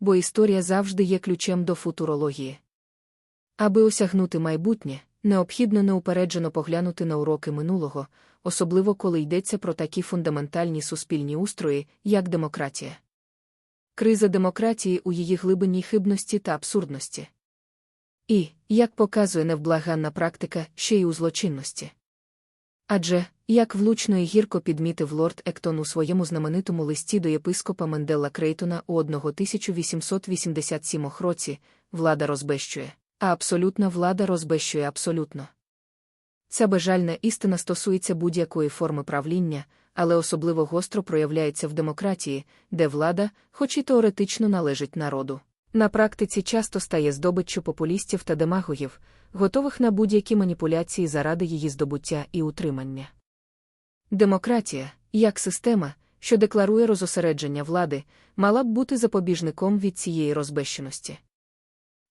бо історія завжди є ключем до футурології. Аби осягнути майбутнє, необхідно неупереджено поглянути на уроки минулого, особливо коли йдеться про такі фундаментальні суспільні устрої, як демократія. Криза демократії у її глибинній хибності та абсурдності. І, як показує невблаганна практика, ще й у злочинності. Адже, як влучно і гірко підмітив лорд Ектон у своєму знаменитому листі до єпископа Менделла Крейтона у 1887 році, влада розбещує, а абсолютна влада розбещує абсолютно. Ця бажальна істина стосується будь-якої форми правління, але особливо гостро проявляється в демократії, де влада, хоч і теоретично належить народу. На практиці часто стає здобиччю популістів та демагогів, готових на будь-які маніпуляції заради її здобуття і утримання. Демократія, як система, що декларує розосередження влади, мала б бути запобіжником від цієї розбещеності.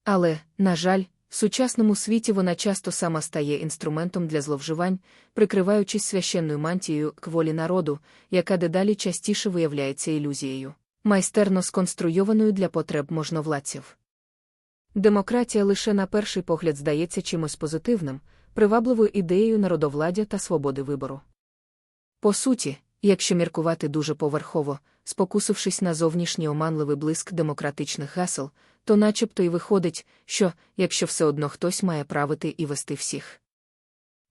Але, на жаль, в сучасному світі вона часто сама стає інструментом для зловживань, прикриваючись священною мантією кволі народу, яка дедалі частіше виявляється ілюзією, майстерно сконструйованою для потреб можновладців. Демократія лише на перший погляд здається чимось позитивним, привабливою ідеєю народовладдя та свободи вибору. По суті, якщо міркувати дуже поверхово, спокусившись на зовнішній оманливий блиск демократичних гасел, то начебто й виходить, що, якщо все одно хтось має правити і вести всіх.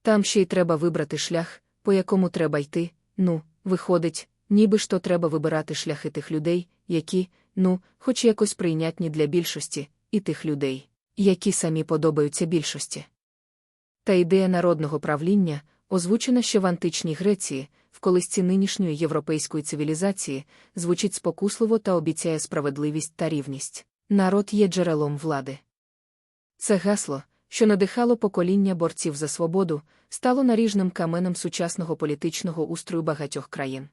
Там ще й треба вибрати шлях, по якому треба йти, ну, виходить, ніби ж то треба вибирати шляхи тих людей, які, ну, хоч якось прийнятні для більшості, і тих людей, які самі подобаються більшості. Та ідея народного правління, озвучена ще в античній Греції, в колисці нинішньої європейської цивілізації, звучить спокусливо та обіцяє справедливість та рівність. Народ є джерелом влади. Це гасло, що надихало покоління борців за свободу, стало наріжним каменем сучасного політичного устрою багатьох країн.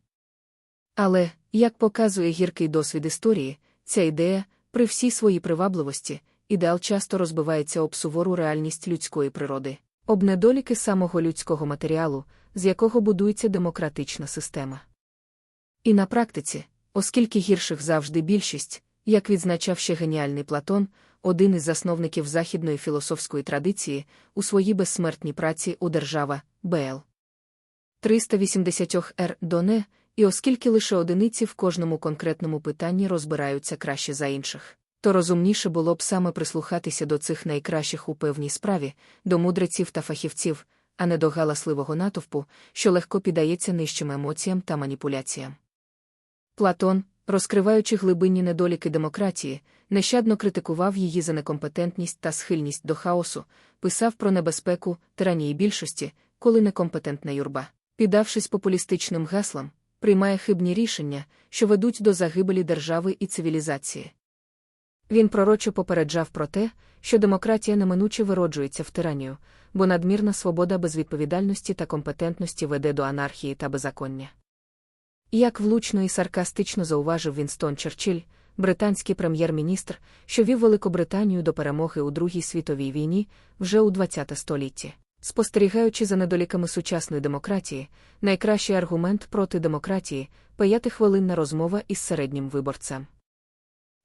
Але, як показує гіркий досвід історії, ця ідея, при всій своїй привабливості, ідеал часто розбивається об сувору реальність людської природи, об недоліки самого людського матеріалу, з якого будується демократична система. І на практиці, оскільки гірших завжди більшість, як відзначав ще геніальний Платон, один із засновників західної філософської традиції, у своїй безсмертній праці у держава БЛ. 380 р Доне, і оскільки лише одиниці в кожному конкретному питанні розбираються краще за інших, то розумніше було б саме прислухатися до цих найкращих у певній справі, до мудреців та фахівців, а не до галасливого натовпу, що легко піддається нижчим емоціям та маніпуляціям. Платон, розкриваючи глибинні недоліки демократії, нещадно критикував її за некомпетентність та схильність до хаосу, писав про небезпеку тиранії більшості, коли некомпетентна юрба, піддавшись популістичним гаслам, приймає хибні рішення, що ведуть до загибелі держави і цивілізації. Він пророчо попереджав про те, що демократія неминуче вироджується в тиранію, бо надмірна свобода безвідповідальності та компетентності веде до анархії та беззаконня. Як влучно і саркастично зауважив Вінстон Черчилль, британський прем'єр-міністр, що вів Великобританію до перемоги у Другій світовій війні вже у ХХ столітті. Спостерігаючи за недоліками сучасної демократії, найкращий аргумент проти демократії п'ятихвилинна розмова із середнім виборцем.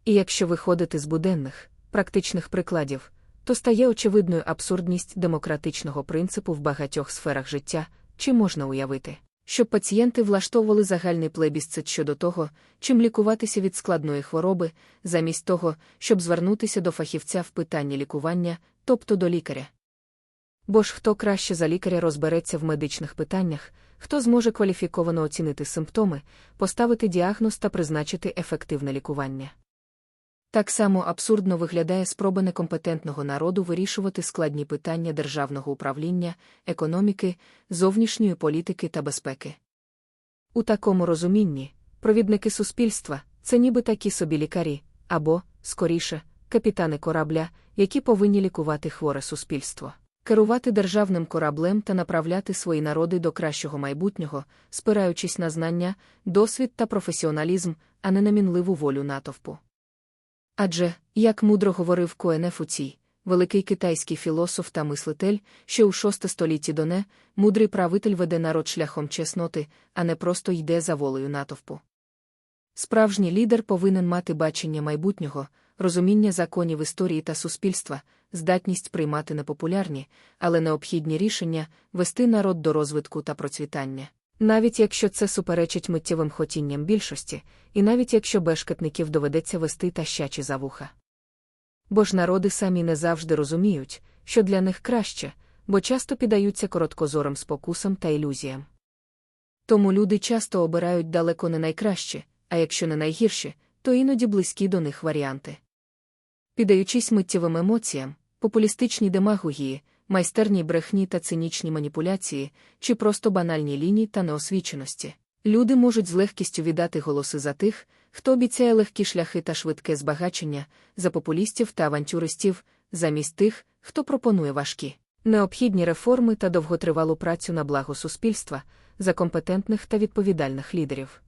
І якщо виходити з буденних, практичних прикладів, то стає очевидною абсурдність демократичного принципу в багатьох сферах життя, чи можна уявити, щоб пацієнти влаштовували загальний плебісцит щодо того, чим лікуватися від складної хвороби, замість того, щоб звернутися до фахівця в питанні лікування, тобто до лікаря. Бо ж хто краще за лікаря розбереться в медичних питаннях, хто зможе кваліфіковано оцінити симптоми, поставити діагноз та призначити ефективне лікування. Так само абсурдно виглядає спроба некомпетентного народу вирішувати складні питання державного управління, економіки, зовнішньої політики та безпеки. У такому розумінні провідники суспільства це ніби такі собі лікарі, або, скоріше, капітани корабля, які повинні лікувати хворе суспільство керувати державним кораблем та направляти свої народи до кращого майбутнього, спираючись на знання, досвід та професіоналізм, а не на мінливу волю натовпу. Адже, як мудро говорив Коене Фуцій, великий китайський філософ та мислитель, що у VI столітті доне, мудрий правитель веде народ шляхом чесноти, а не просто йде за волею натовпу. Справжній лідер повинен мати бачення майбутнього, розуміння законів історії та суспільства, здатність приймати непопулярні, але необхідні рішення, вести народ до розвитку та процвітання. Навіть якщо це суперечить миттєвим хотінням більшості, і навіть якщо бешкетників доведеться вести тащачі за вуха. Бо ж народи самі не завжди розуміють, що для них краще, бо часто піддаються короткозорим спокусам та ілюзіям. Тому люди часто обирають далеко не найкраще, а якщо не найгірші, то іноді близькі до них варіанти. Піддаючись миттєвим емоціям, популістичній демагогії, майстерній брехні та цинічній маніпуляції, чи просто банальній лінії та неосвіченості, люди можуть з легкістю віддати голоси за тих, хто обіцяє легкі шляхи та швидке збагачення, за популістів та авантюристів, замість тих, хто пропонує важкі, необхідні реформи та довготривалу працю на благо суспільства, за компетентних та відповідальних лідерів.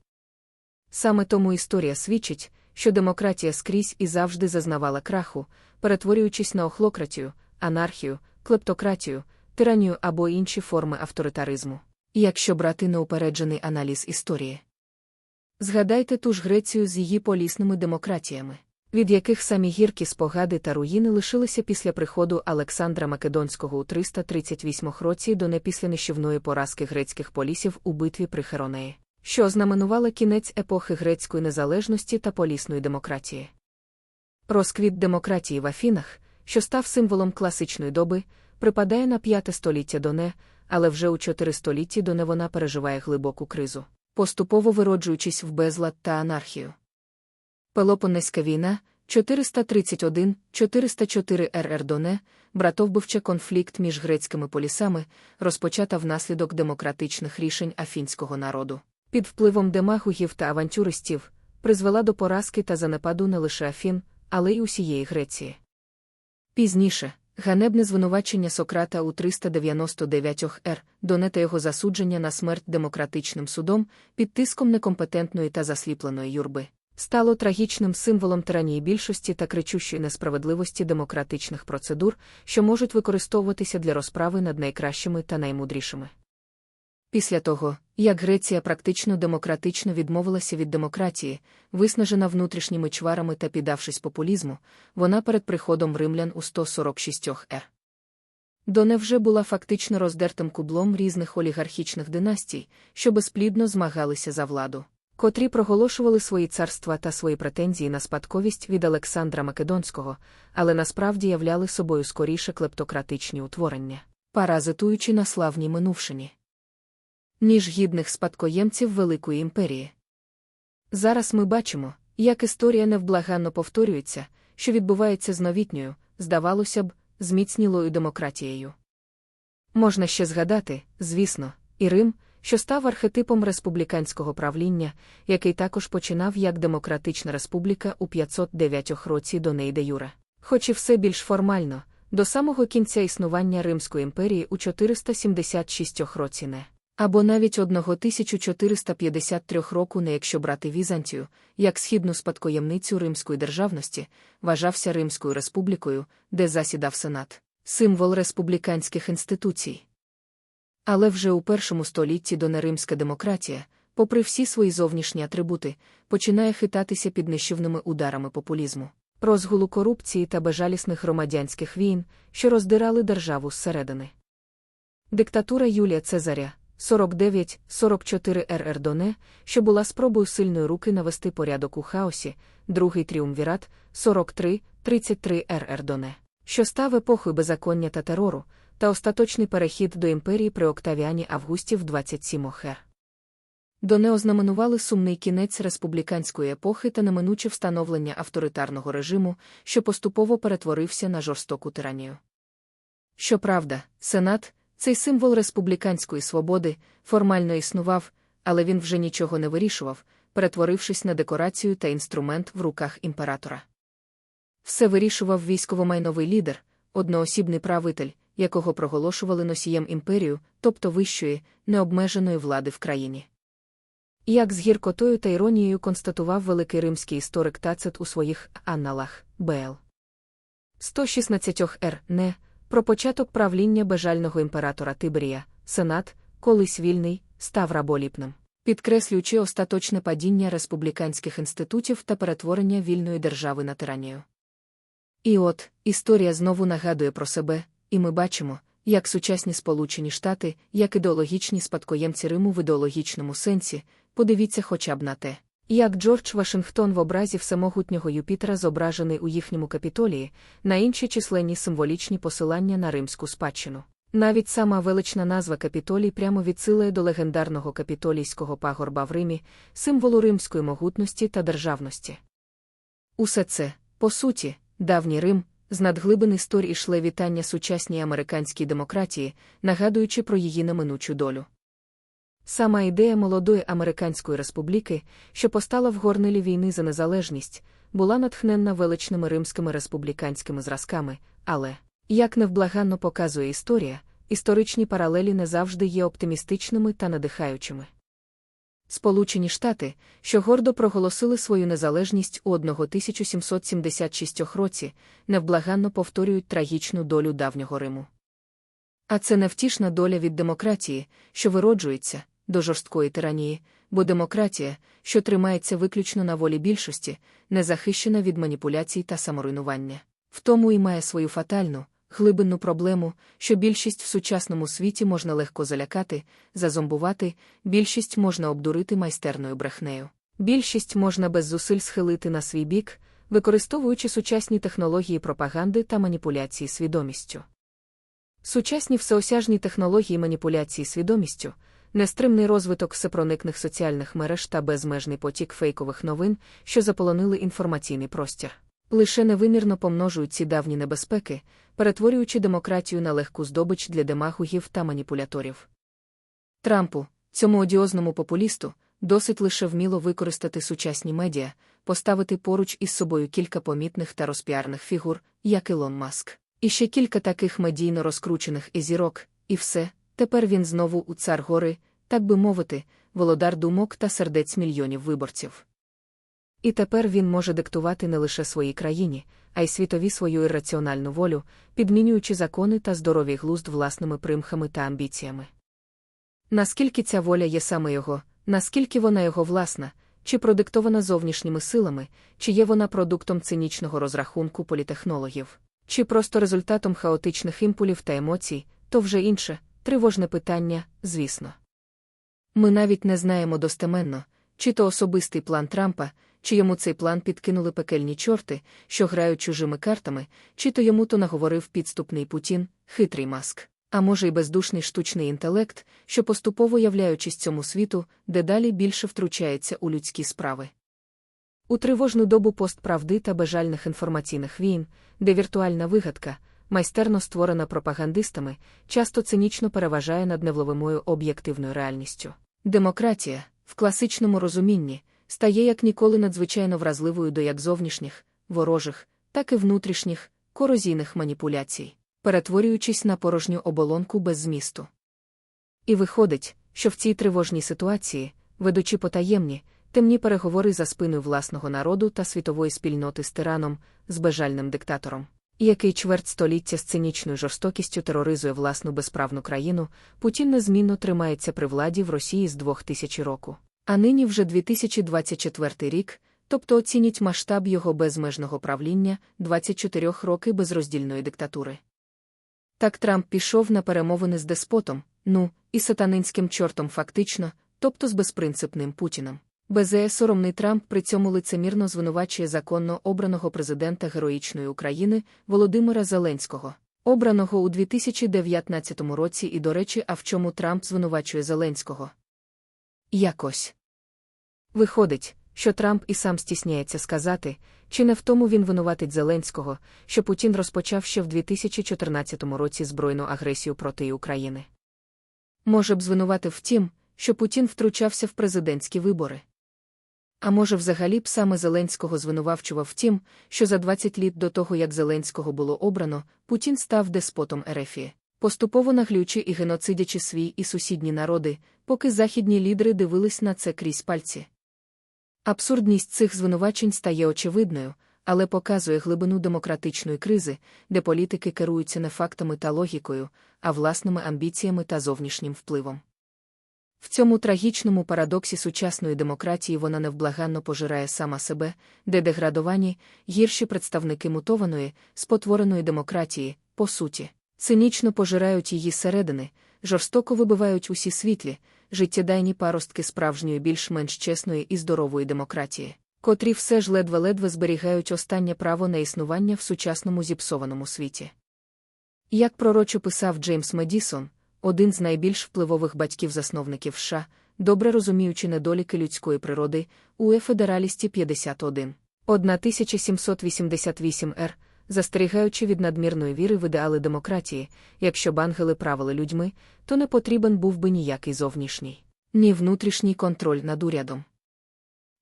Саме тому історія свідчить, що демократія скрізь і завжди зазнавала краху, перетворюючись на охлократію, анархію, клептократію, тиранію або інші форми авторитаризму. Якщо брати неупереджений аналіз історії. Згадайте ту ж Грецію з її полісними демократіями, від яких самі гіркі спогади та руїни лишилися після приходу Олександра Македонського у 338 році до непіслянищівної поразки грецьких полісів у битві при Херонеї, що ознаменувала кінець епохи грецької незалежності та полісної демократії. Розквіт демократії в Афінах, що став символом класичної доби, припадає на п'яте століття до не, але вже у чотири столітті до не вона переживає глибоку кризу поступово вироджуючись в безлад та анархію. Пелопонеська війна 431-404 РР Доне, братовбивча конфлікт між грецькими полісами, розпочата внаслідок демократичних рішень афінського народу. Під впливом демагогів та авантюристів, призвела до поразки та занепаду не лише Афін, але й усієї Греції. Пізніше, Ганебне звинувачення Сократа у 399 р, Доне та його засудження на смерть демократичним судом під тиском некомпетентної та засліпленої юрби, стало трагічним символом тиранії більшості та кричущої несправедливості демократичних процедур, що можуть використовуватися для розправи над найкращими та наймудрішими. Після того, як Греція практично демократично відмовилася від демократії, виснажена внутрішніми чварами та піддавшись популізму, вона перед приходом римлян у 146 р. Доне вже була фактично роздертим кублом різних олігархічних династій, що безплідно змагалися за владу, котрі проголошували свої царства та свої претензії на спадковість від Олександра Македонського, але насправді являли собою скоріше клептократичні утворення, паразитуючи на славній минувшині ніж гідних спадкоємців Великої імперії. Зараз ми бачимо, як історія невблаганно повторюється, що відбувається з новітньою, здавалося б, зміцнілою демократією. Можна ще згадати, звісно, і Рим, що став архетипом республіканського правління, який також починав як Демократична Республіка у 509 році до Нейде Юра. Хоч і все більш формально, до самого кінця існування Римської імперії у 476 році не або навіть 1453 року, не якщо брати Візантію, як східну спадкоємницю Римської державності, вважався Римською республікою, де засідав Сенат, символ республіканських інституцій. Але вже у першому столітті донеримська демократія, попри всі свої зовнішні атрибути, починає хитатися під нищівними ударами популізму, розгулу корупції та безжалісних громадянських війн, що роздирали державу зсередини. Диктатура Юлія Цезаря, 49-44 РР Доне, що була спробою сильної руки навести порядок у хаосі, другий тріумвірат 43-33 РР Доне, що став епохою беззаконня та терору, та остаточний перехід до імперії при Октавіані Августів 27 охер. Доне ознаменували сумний кінець республіканської епохи та неминуче встановлення авторитарного режиму, що поступово перетворився на жорстоку тиранію. Щоправда, Сенат, цей символ республіканської свободи формально існував, але він вже нічого не вирішував, перетворившись на декорацію та інструмент в руках імператора. Все вирішував військово-майновий лідер, одноосібний правитель, якого проголошували носієм імперію, тобто вищої, необмеженої влади в країні. Як з гіркотою та іронією констатував великий римський історик Тацит у своїх аналах Бл. 116 р. не про початок правління бежального імператора Тиберія, сенат, колись вільний, став раболіпним. підкреслюючи остаточне падіння республіканських інститутів та перетворення вільної держави на тиранію. І от історія знову нагадує про себе, і ми бачимо, як сучасні Сполучені Штати, як ідеологічні спадкоємці Риму в ідеологічному сенсі, подивіться хоча б на те, як Джордж Вашингтон в образі всемогутнього Юпітера зображений у їхньому капітолії, на інші численні символічні посилання на римську спадщину. Навіть сама велична назва Капітолій прямо відсилає до легендарного капітолійського пагорба в Римі, символу римської могутності та державності. Усе це, по суті, давній Рим, з надглибин історії йшли вітання сучасній американській демократії, нагадуючи про її неминучу долю. Сама ідея молодої американської республіки, що постала в горнилі війни за незалежність, була натхненна величними римськими республіканськими зразками, але, як невблаганно показує історія, історичні паралелі не завжди є оптимістичними та надихаючими. Сполучені Штати, що гордо проголосили свою незалежність у 1776 році, невблаганно повторюють трагічну долю давнього Риму. А це невтішна доля від демократії, що вироджується до жорсткої тиранії, бо демократія, що тримається виключно на волі більшості, не захищена від маніпуляцій та саморуйнування. В тому і має свою фатальну, глибинну проблему, що більшість в сучасному світі можна легко залякати, зазомбувати, більшість можна обдурити майстерною брехнею. Більшість можна без зусиль схилити на свій бік, використовуючи сучасні технології пропаганди та маніпуляції свідомістю. Сучасні всеосяжні технології маніпуляції свідомістю, нестримний розвиток всепроникних соціальних мереж та безмежний потік фейкових новин, що заполонили інформаційний простір. Лише невимірно помножують ці давні небезпеки, перетворюючи демократію на легку здобич для демагогів та маніпуляторів. Трампу, цьому одіозному популісту, досить лише вміло використати сучасні медіа, поставити поруч із собою кілька помітних та розпіарних фігур, як Ілон Маск, і ще кілька таких медійно розкручених езірок, і все, тепер він знову у цар гори, так би мовити, володар думок та сердець мільйонів виборців. І тепер він може диктувати не лише своїй країні, а й світові свою ірраціональну волю, підмінюючи закони та здоровий глузд власними примхами та амбіціями. Наскільки ця воля є саме його, наскільки вона його власна, чи продиктована зовнішніми силами, чи є вона продуктом цинічного розрахунку політехнологів, чи просто результатом хаотичних імпулів та емоцій, то вже інше, тривожне питання, звісно. Ми навіть не знаємо достеменно, чи то особистий план Трампа чи йому цей план підкинули пекельні чорти, що грають чужими картами, чи то йому то наговорив підступний Путін, хитрий маск, а може, й бездушний штучний інтелект, що поступово являючись цьому світу, дедалі більше втручається у людські справи. У тривожну добу постправди та бажальних інформаційних війн, де віртуальна вигадка, майстерно створена пропагандистами, часто цинічно переважає над невловимою об'єктивною реальністю. Демократія, в класичному розумінні, стає як ніколи надзвичайно вразливою до як зовнішніх, ворожих, так і внутрішніх, корозійних маніпуляцій, перетворюючись на порожню оболонку без змісту. І виходить, що в цій тривожній ситуації, ведучи потаємні, темні переговори за спиною власного народу та світової спільноти з тираном, з бежальним диктатором, який чверть століття з цинічною жорстокістю тероризує власну безправну країну, Путін незмінно тримається при владі в Росії з 2000 року. А нині вже 2024 рік, тобто оцініть масштаб його безмежного правління 24 роки безроздільної диктатури. Так Трамп пішов на перемовини з деспотом, ну, і сатанинським чортом фактично, тобто з безпринципним Путіним. Безе соромний Трамп при цьому лицемірно звинувачує законно обраного президента Героїчної України Володимира Зеленського, обраного у 2019 році, і, до речі, а в чому Трамп звинувачує Зеленського. Якось. Виходить, що Трамп і сам стісняється сказати, чи не в тому він винуватить Зеленського, що Путін розпочав ще в 2014 році збройну агресію проти України. Може б звинуватив в тім, що Путін втручався в президентські вибори. А може, взагалі б саме Зеленського звинувачував в тім, що за 20 літ до того, як Зеленського було обрано, Путін став деспотом Ерефії поступово наглючи і геноцидячи свій і сусідні народи, поки західні лідери дивились на це крізь пальці. Абсурдність цих звинувачень стає очевидною, але показує глибину демократичної кризи, де політики керуються не фактами та логікою, а власними амбіціями та зовнішнім впливом. В цьому трагічному парадоксі сучасної демократії вона невблаганно пожирає сама себе, де деградовані, гірші представники мутованої, спотвореної демократії, по суті, цинічно пожирають її середини, жорстоко вибивають усі світлі, життєдайні паростки справжньої більш-менш чесної і здорової демократії, котрі все ж ледве-ледве зберігають останнє право на існування в сучасному зіпсованому світі. Як пророчо писав Джеймс Медісон, один з найбільш впливових батьків-засновників США, добре розуміючи недоліки людської природи, у Федералісті 51. 1788 р, застерігаючи від надмірної віри в ідеали демократії, якщо б ангели правили людьми, то не потрібен був би ніякий зовнішній, ні внутрішній контроль над урядом.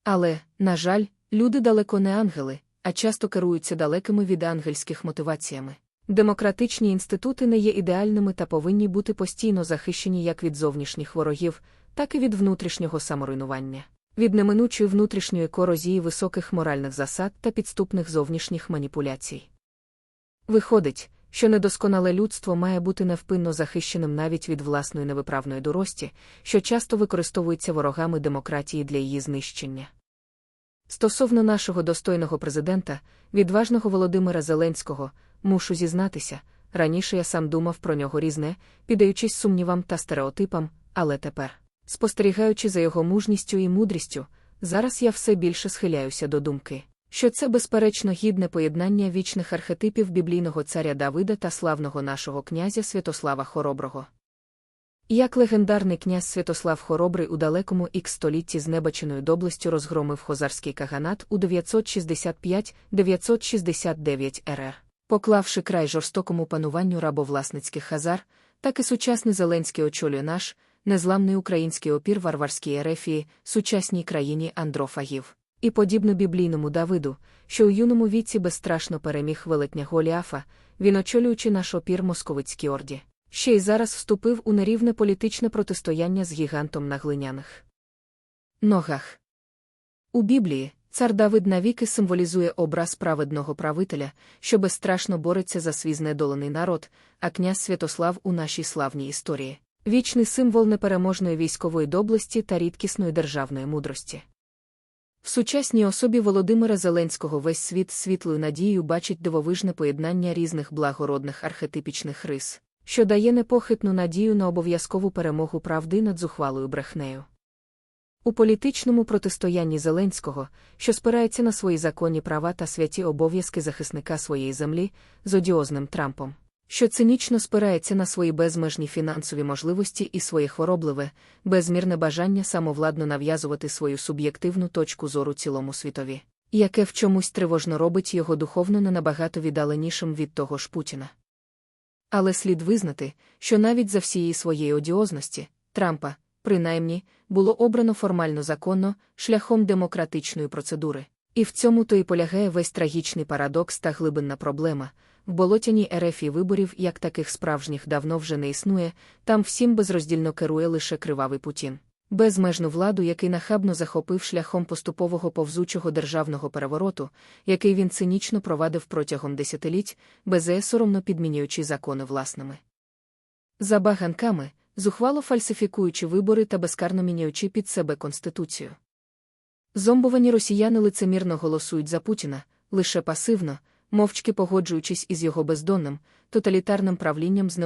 Але, на жаль, люди далеко не ангели, а часто керуються далекими від ангельських мотиваціями. Демократичні інститути не є ідеальними та повинні бути постійно захищені як від зовнішніх ворогів, так і від внутрішнього саморуйнування, від неминучої внутрішньої корозії високих моральних засад та підступних зовнішніх маніпуляцій. Виходить, що недосконале людство має бути невпинно захищеним навіть від власної невиправної дурості, що часто використовується ворогами демократії для її знищення. Стосовно нашого достойного президента, відважного Володимира Зеленського, мушу зізнатися, раніше я сам думав про нього різне, піддаючись сумнівам та стереотипам, але тепер, спостерігаючи за його мужністю і мудрістю, зараз я все більше схиляюся до думки, що це безперечно гідне поєднання вічних архетипів біблійного царя Давида та славного нашого князя Святослава Хороброго. Як легендарний князь Святослав Хоробрий у далекому ікс столітті з небаченою доблестю розгромив хозарський каганат у 965-969 РР, поклавши край жорстокому пануванню рабовласницьких хазар, так і сучасний Зеленський очолює наш, незламний український опір варварській ерефії, сучасній країні андрофагів. І подібно біблійному Давиду, що у юному віці безстрашно переміг велетня Голіафа, він очолюючи наш опір московицькій орді ще й зараз вступив у нерівне політичне протистояння з гігантом на глиняних ногах. У Біблії цар Давид навіки символізує образ праведного правителя, що безстрашно бореться за свій знедолений народ, а князь Святослав у нашій славній історії вічний символ непереможної військової доблесті та рідкісної державної мудрості. В сучасній особі Володимира Зеленського весь світ світлою надією бачить дивовижне поєднання різних благородних архетипічних рис що дає непохитну надію на обов'язкову перемогу правди над зухвалою брехнею. У політичному протистоянні Зеленського, що спирається на свої законні права та святі обов'язки захисника своєї землі, з одіозним Трампом, що цинічно спирається на свої безмежні фінансові можливості і своє хворобливе, безмірне бажання самовладно нав'язувати свою суб'єктивну точку зору цілому світові, яке в чомусь тривожно робить його духовно не набагато віддаленішим від того ж Путіна. Але слід визнати, що навіть за всієї своєї одіозності, Трампа, принаймні, було обрано формально законно, шляхом демократичної процедури. І в цьому то і полягає весь трагічний парадокс та глибинна проблема. В болотяній ерефі виборів, як таких справжніх давно вже не існує, там всім безроздільно керує лише кривавий Путін. Безмежну владу, який нахабно захопив шляхом поступового повзучого державного перевороту, який він цинічно провадив протягом десятиліть, безе соромно підмінюючи закони власними. За баганками, зухвало фальсифікуючи вибори та безкарно міняючи під себе Конституцію. Зомбовані росіяни лицемірно голосують за Путіна, лише пасивно, мовчки погоджуючись із його бездонним, тоталітарним правлінням з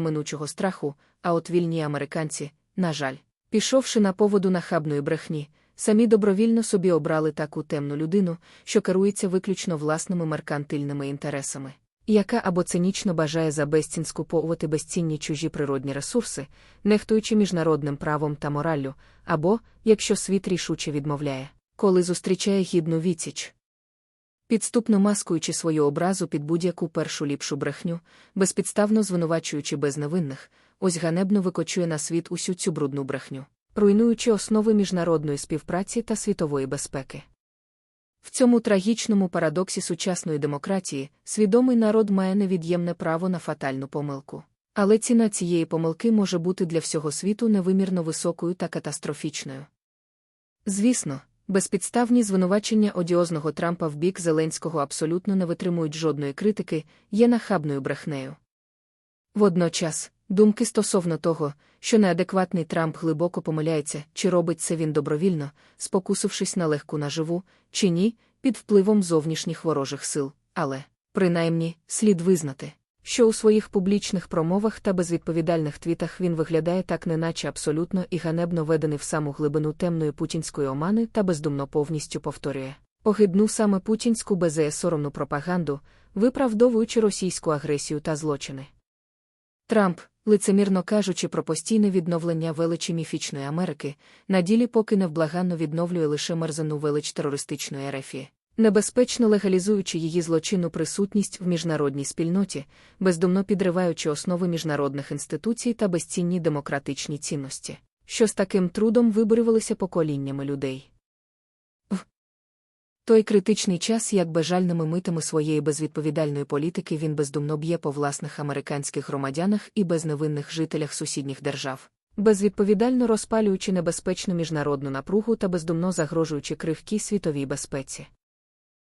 страху, а от вільні американці, на жаль. Пішовши на поводу нахабної брехні, самі добровільно собі обрали таку темну людину, що керується виключно власними меркантильними інтересами, яка або цинічно бажає за безцін скуповувати безцінні чужі природні ресурси, нехтуючи міжнародним правом та мораллю, або, якщо світ рішуче відмовляє, коли зустрічає гідну відсіч. Підступно маскуючи свою образу під будь-яку першу ліпшу брехню, безпідставно звинувачуючи безневинних, ось ганебно викочує на світ усю цю брудну брехню, руйнуючи основи міжнародної співпраці та світової безпеки. В цьому трагічному парадоксі сучасної демократії свідомий народ має невід'ємне право на фатальну помилку. Але ціна цієї помилки може бути для всього світу невимірно високою та катастрофічною. Звісно, безпідставні звинувачення одіозного Трампа в бік Зеленського абсолютно не витримують жодної критики, є нахабною брехнею. Водночас, Думки стосовно того, що неадекватний Трамп глибоко помиляється, чи робить це він добровільно, спокусившись на легку наживу, чи ні, під впливом зовнішніх ворожих сил, але, принаймні, слід визнати, що у своїх публічних промовах та безвідповідальних твітах він виглядає так, неначе абсолютно і ганебно ведений в саму глибину темної путінської омани та бездумно повністю повторює. Огидну саме путінську безсоромну пропаганду, виправдовуючи російську агресію та злочини. Трамп, лицемірно кажучи про постійне відновлення величі міфічної Америки, на ділі поки невблаганно відновлює лише мерзану велич терористичної ерефії, небезпечно легалізуючи її злочинну присутність в міжнародній спільноті, бездумно підриваючи основи міжнародних інституцій та безцінні демократичні цінності, що з таким трудом виборювалися поколіннями людей той критичний час, як бажальними митами своєї безвідповідальної політики він бездумно б'є по власних американських громадянах і безневинних жителях сусідніх держав, безвідповідально розпалюючи небезпечну міжнародну напругу та бездумно загрожуючи кривкій світовій безпеці.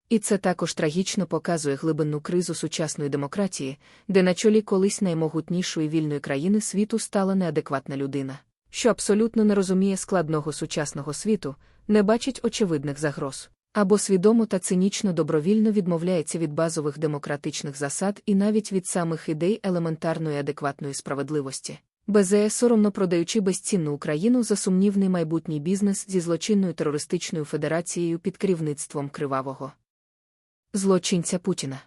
І це також трагічно показує глибинну кризу сучасної демократії, де на чолі колись наймогутнішої вільної країни світу стала неадекватна людина, що абсолютно не розуміє складного сучасного світу, не бачить очевидних загроз або свідомо та цинічно добровільно відмовляється від базових демократичних засад і навіть від самих ідей елементарної адекватної справедливості. БЗЕ соромно продаючи безцінну Україну за сумнівний майбутній бізнес зі злочинною терористичною федерацією під керівництвом кривавого злочинця Путіна.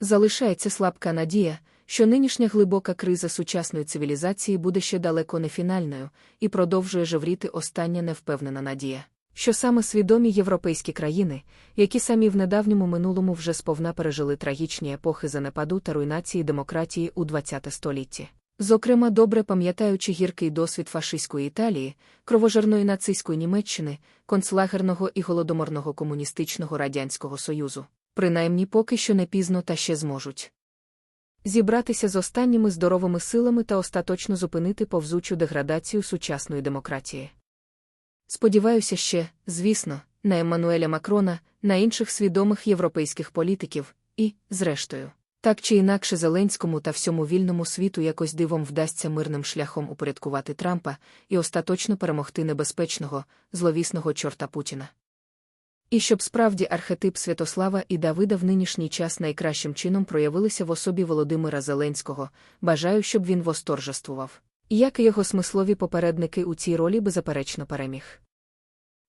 Залишається слабка надія, що нинішня глибока криза сучасної цивілізації буде ще далеко не фінальною і продовжує жевріти остання невпевнена надія що саме свідомі європейські країни, які самі в недавньому минулому вже сповна пережили трагічні епохи занепаду та руйнації демократії у ХХ столітті. Зокрема, добре пам'ятаючи гіркий досвід фашистської Італії, кровожерної нацистської Німеччини, концлагерного і голодоморного комуністичного Радянського Союзу, принаймні поки що не пізно та ще зможуть. Зібратися з останніми здоровими силами та остаточно зупинити повзучу деградацію сучасної демократії. Сподіваюся ще, звісно, на Еммануеля Макрона, на інших свідомих європейських політиків, і, зрештою, так чи інакше Зеленському та всьому вільному світу якось дивом вдасться мирним шляхом упорядкувати Трампа і остаточно перемогти небезпечного, зловісного чорта Путіна. І щоб справді архетип Святослава і Давида в нинішній час найкращим чином проявилися в особі Володимира Зеленського, бажаю, щоб він восторжествував як і його смислові попередники у цій ролі беззаперечно переміг.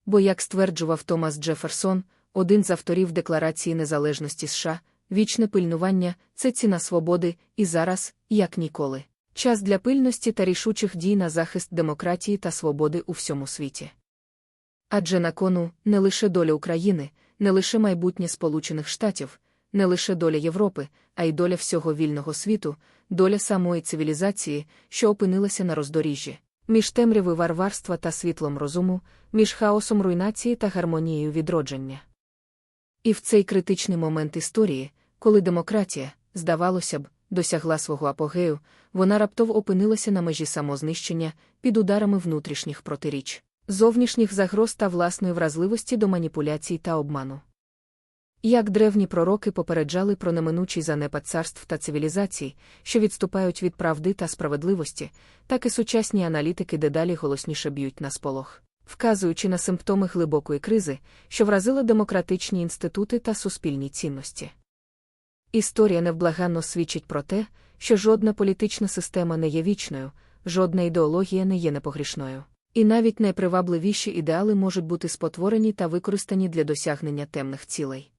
Бо, як стверджував Томас Джеферсон, один з авторів Декларації Незалежності США, вічне пильнування це ціна свободи, і зараз, як ніколи, час для пильності та рішучих дій на захист демократії та свободи у всьому світі. Адже на кону не лише доля України, не лише майбутнє Сполучених Штатів, не лише доля Європи, а й доля всього вільного світу, доля самої цивілізації, що опинилася на роздоріжжі, між темряви варварства та світлом розуму, між хаосом руйнації та гармонією відродження. І в цей критичний момент історії, коли демократія, здавалося б, досягла свого апогею, вона раптово опинилася на межі самознищення під ударами внутрішніх протиріч, зовнішніх загроз та власної вразливості до маніпуляцій та обману. Як древні пророки попереджали про неминучий занепад царств та цивілізацій, що відступають від правди та справедливості, так і сучасні аналітики дедалі голосніше б'ють на сполох, вказуючи на симптоми глибокої кризи, що вразила демократичні інститути та суспільні цінності. Історія невблаганно свідчить про те, що жодна політична система не є вічною, жодна ідеологія не є непогрішною. І навіть найпривабливіші ідеали можуть бути спотворені та використані для досягнення темних цілей.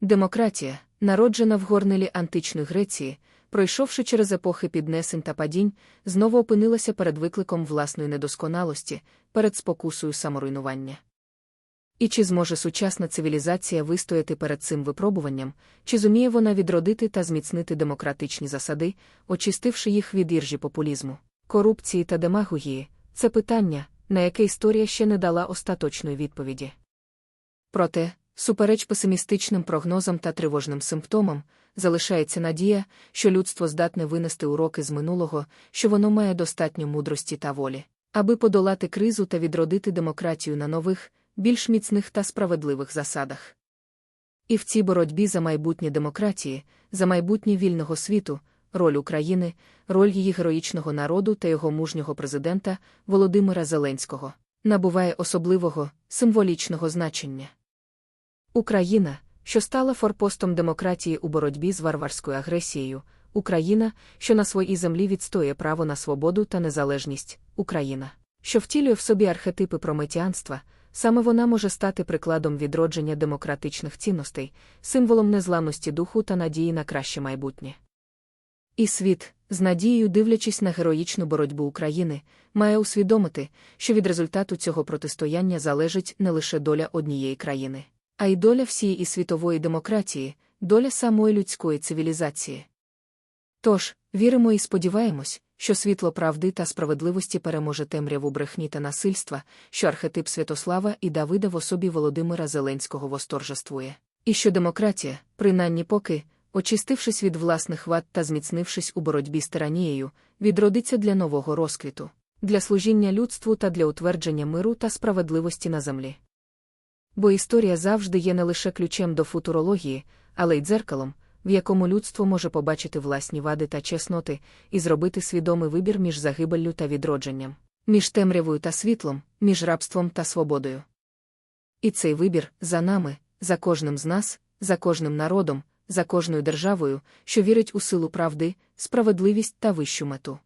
Демократія, народжена в горнелі античної Греції, пройшовши через епохи піднесень та падінь, знову опинилася перед викликом власної недосконалості, перед спокусою саморуйнування. І чи зможе сучасна цивілізація вистояти перед цим випробуванням, чи зуміє вона відродити та зміцнити демократичні засади, очистивши їх від іржі популізму, корупції та демагогії, це питання, на яке історія ще не дала остаточної відповіді. Проте, Супереч песимістичним прогнозам та тривожним симптомам, залишається надія, що людство здатне винести уроки з минулого, що воно має достатньо мудрості та волі, аби подолати кризу та відродити демократію на нових, більш міцних та справедливих засадах. І в цій боротьбі за майбутнє демократії, за майбутнє вільного світу, роль України, роль її героїчного народу та його мужнього президента Володимира Зеленського набуває особливого символічного значення. Україна, що стала форпостом демократії у боротьбі з варварською агресією, Україна, що на своїй землі відстоює право на свободу та незалежність, Україна, що втілює в собі архетипи прометіанства, саме вона може стати прикладом відродження демократичних цінностей, символом незламності духу та надії на краще майбутнє. І світ, з надією дивлячись на героїчну боротьбу України, має усвідомити, що від результату цього протистояння залежить не лише доля однієї країни, а й доля всієї світової демократії, доля самої людської цивілізації. Тож, віримо і сподіваємось, що світло правди та справедливості переможе темряву брехні та насильства, що архетип Святослава і Давида в особі Володимира Зеленського восторжествує, і що демократія, принаймні поки, очистившись від власних вад та зміцнившись у боротьбі з тиранією, відродиться для нового розквіту, для служіння людству та для утвердження миру та справедливості на землі. Бо історія завжди є не лише ключем до футурології, але й дзеркалом, в якому людство може побачити власні вади та чесноти і зробити свідомий вибір між загибеллю та відродженням, між темрявою та світлом, між рабством та свободою. І цей вибір за нами, за кожним з нас, за кожним народом, за кожною державою, що вірить у силу правди, справедливість та вищу мету.